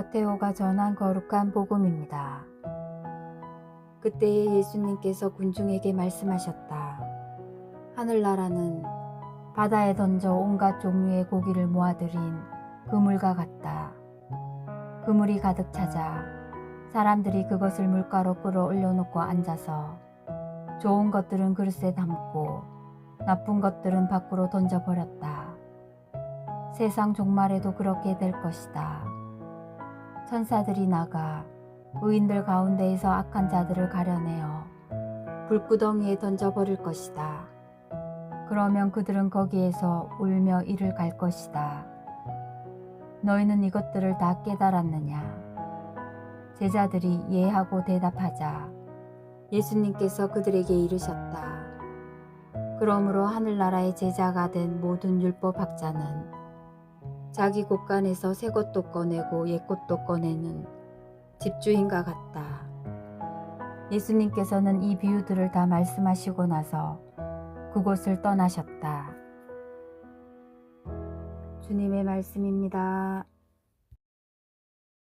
마테오가 전한 거룩한 복음입니다. 그때에 예수님께서 군중에게 말씀하셨다. 하늘나라는 바다에 던져 온갖 종류의 고기를 모아들인 그물과 같다. 그물이 가득 차자 사람들이 그것을 물가로 끌어올려 놓고 앉아서 좋은 것들은 그릇에 담고 나쁜 것들은 밖으로 던져버렸다. 세상 종말에도 그렇게 될 것이다. 천사들이 나가 의인들 가운데에서 악한 자들을 가려내어 불구덩이에 던져버릴 것이다. 그러면 그들은 거기에서 울며 이를 갈 것이다. 너희는 이것들을 다 깨달았느냐? 제자들이 예하고 대답하자 예수님께서 그들에게 이르셨다. 그러므로 하늘나라의 제자가 된 모든 율법학자는 자기 곳간에서 새 것도 꺼내고 옛 것도 꺼내는 집주인과 같다. 예수님께서는 이 비유들을 다 말씀하시고 나서 그곳을 떠나셨다. 주님의 말씀입니다.